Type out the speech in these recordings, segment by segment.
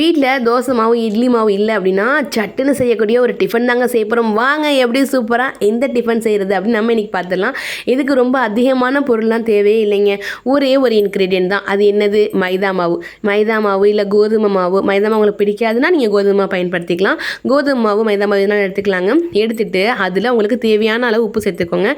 வீட்டில் தோசை மாவு இட்லி மாவு இல்லை அப்படின்னா சட்டுன்னு செய்யக்கூடிய ஒரு டிஃபன் தாங்க செய்ய போகிறோம் வாங்க எப்படி சூப்பராக எந்த டிஃபன் செய்கிறது அப்படின்னு நம்ம இன்றைக்கி பார்த்துடலாம். இதுக்கு ரொம்ப அதிகமான பொருள்லாம் தேவையே இல்லைங்க. ஒரே ஒரு இன்க்ரீடியன்ட் தான். அது என்னது? மைதா மாவு. மைதா மாவு இல்லை கோதுமை மாவு. மைதா மாவு உங்களுக்கு பிடிக்காதுன்னா நீங்கள் கோதுமை மாவு பயன்படுத்திக்கலாம். கோதுமை மாவு மைதா மாவு எதுனாலும் எடுத்துக்கலாங்க. எடுத்துகிட்டு அதில் உங்களுக்கு தேவையான அளவு உப்பு சேர்த்துக்கோங்க.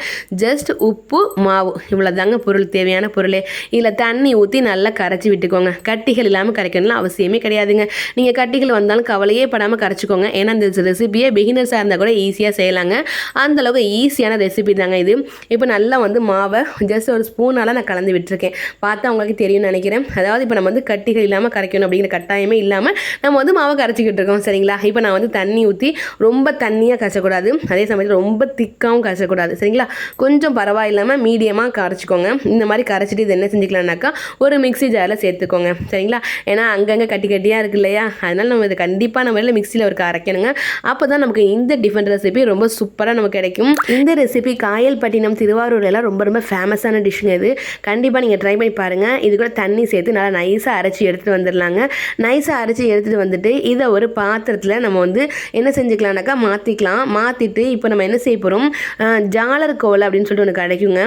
ஜஸ்ட் உப்பு மாவு. இவ்வளோ தாங்க பொருள் தேவையான பொருளே. இதில் தண்ணி ஊற்றி நல்லா கரைச்சி விட்டுக்கோங்க. கட்டிகள் இல்லாமல் கரைக்கணும்னு அவசியமே கிடையாதுங்க. நீங்கள் கட்டிகள் வந்தாலும் கவலையே படாமல் கரைச்சிக்கோங்க. ஏன்னா இந்த ரெசிபியை பிகினர்ஸாக இருந்தால் கூட ஈஸியாக செய்யலாங்க. அந்த அளவுக்கு ஈஸியான ரெசிபி தாங்க இது. இப்போ நல்லா வந்து மாவை ஜஸ்ட் ஒரு ஸ்பூனால் நான் கலந்து விட்டுருக்கேன். பார்த்தா உங்களுக்கு தெரியும்னு நினைக்கிறேன். அதாவது இப்போ நம்ம வந்து கட்டிகள் இல்லாமல் கரைக்கணும் அப்படிங்கிற கட்டாயமே இல்லாமல் நம்ம வந்து மாவை கரைச்சிக்கிட்டு இருக்கோம். சரிங்களா? இப்போ நான் வந்து தண்ணி ஊற்றி ரொம்ப தண்ணியாக கரைச்சக்கூடாது. அதே சமயத்தில் ரொம்ப திக்காகவும் கரைச்சக்கூடாது. சரிங்களா? கொஞ்சம் பரவாயில்லாமல் மீடியமாக கரைச்சிக்கோங்க. இந்த மாதிரி கரைச்சிட்டு இது என்ன செஞ்சுக்கலாம்னாக்கா ஒரு மிக்ஸி ஜாரில் சேர்த்துக்கோங்க. சரிங்களா? ஏன்னா அங்கங்கே கட்டி கட்டியாக இருக்குது இருக்குது இல்லையா அதனால் நம்ம இதை கண்டிப்பாக நம்ம இல்லை மிக்ஸியில் ஒரு அரைக்கணுங்க. அப்போ தான் நமக்கு இந்த டிஃபன் ரெசிபி ரொம்ப சூப்பராக நமக்கு கிடைக்கும். இந்த ரெசிபி காயல்பட்டினம் திருவாரூர் எல்லாம் ரொம்ப ரொம்ப ஃபேமஸான டிஷ்ஷுங்க இது. கண்டிப்பாக நீங்கள் ட்ரை பண்ணி பாருங்கள் இது கூட தண்ணி சேர்த்து நல்லா நைஸாக அரைச்சி எடுத்துகிட்டு வந்துடலாங்க. நைஸாக அரைச்சி எடுத்துகிட்டு வந்துட்டு இதை ஒரு பாத்திரத்தில் நம்ம வந்து என்ன செஞ்சுக்கலாம்னாக்கா மாற்றிக்கலாம் மாற்றிட்டு இப்போ நம்ம என்ன செய்ய போகிறோம் ஜாலர் கோவலை அப்படின்னு சொல்லிட்டு ஒன்று கிடைக்குங்க.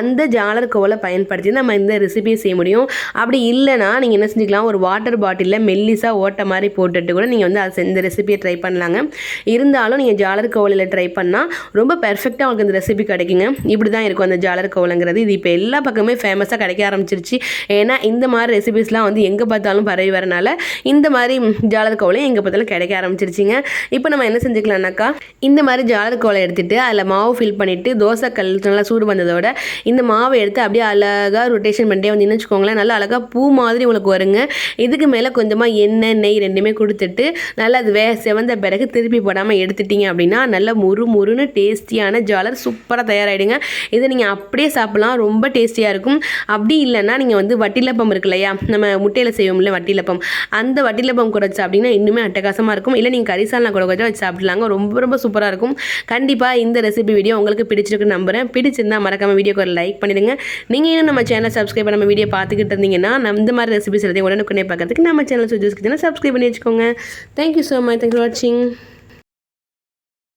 அந்த ஜாலர் கோவலை பயன்படுத்தி நம்ம இந்த ரெசிபியை செய்ய முடியும். அப்படி இல்லைன்னா நீங்கள் என்ன செஞ்சுக்கலாம்? ஒரு வாட்டர் பாட்டிலில் மெல்லிஸாக ஓட்ட மாதிரி போட்டுட்டு கூட நீங்கள் வந்து அதை இந்த ரெசிபியை ட்ரை பண்ணலாங்க. இருந்தாலும் நீங்கள் ஜாலர் கோவலில் ட்ரை பண்ணால் ரொம்ப பெர்ஃபெக்டாக உங்களுக்கு இந்த ரெசிபி கிடைக்குங்க. இப்படி தான் இருக்கும் அந்த ஜாலர் கோவலுங்கிறது. இது இப்போ எல்லா பக்கமே ஃபேமஸாக கிடைக்க ஆரம்பிச்சிருச்சு. ஏன்னா இந்த மாதிரி ரெசிபிஸ்லாம் வந்து எங்கே பார்த்தாலும் பரவி வரனால இந்த மாதிரி ஜாலர் கோவலையும் எங்கே பார்த்தாலும் கிடைக்க ஆரம்பிச்சிருச்சிங்க. இப்போ நம்ம என்ன செஞ்சுக்கலாம்னாக்கா இந்த மாதிரி ஜாலர் கோவலை எடுத்துகிட்டு அதில் மாவு ஃபில் பண்ணிவிட்டு தோசை கல் நல்லா சூடு வந்ததோட இந்த மாவை எடுத்து அப்படியே அழகாக ரொட்டேஷன் பண்ணிட்டே வந்து வச்சுக்கோங்களேன் நல்லா அழகாக பூ மாதிரி உங்களுக்கு வருங்க. இதுக்கு மேலே கொஞ்சமாக எண்ணெய் நெய் ரெண்டுமே கொடுத்துட்டு நல்லா அது வே செவந்த பிறகு திருப்பி போடாமல் எடுத்துட்டீங்க அப்படின்னா நல்லா முறு முறுன்னு டேஸ்டியான ஜாலர் சூப்பராக தயாராகிடுங்க இதை நீங்கள் அப்படியே சாப்பிட்லாம். ரொம்ப டேஸ்டியாக இருக்கும். அப்படி இல்லைன்னா நீங்கள் வந்து வட்டிலப்பம் இருக்கு இல்லையா நம்ம முட்டையில் செய்வோம்ல வட்டிலப்பம். அந்த வட்டிலப்பம் கூட வச்சு அப்படின்னா இன்னுமே அட்டகாசமாக இருக்கும். இல்லை நீங்கள் கரிசாலனா கூட கொஞ்சம் வச்சு சாப்பிட்லாங்க. ரொம்ப ரொம்ப சூப்பராக இருக்கும். கண்டிப்பாக இந்த ரெசிபி வீடியோ உங்களுக்கு பிடிச்சிருக்குன்னு நம்புறேன். பிடிச்சிருந்தா மறக்காமல் வீடியோக்கு ஒரு லைக் பண்ணிடுங்க. நீங்கள் இன்னும் நம்ம சேனல் சப்ஸ்கிரைப் பண்ண நம்ம வீடியோ பார்த்துக்கிட்டு இருந்தீங்கன்னா நம்ம இந்த மாதிரி ரெசிபிஸ் எல்லாத்தையும் உடனுக்குனே பார்க்கறதுக்கு நம்ம சேனல் சுஜூஸ் கிச்சனை சப்ஸ்கிரைப் பண்ணி வச்சுக்கோங்க. Thank you so much thanks for வாட்சிங்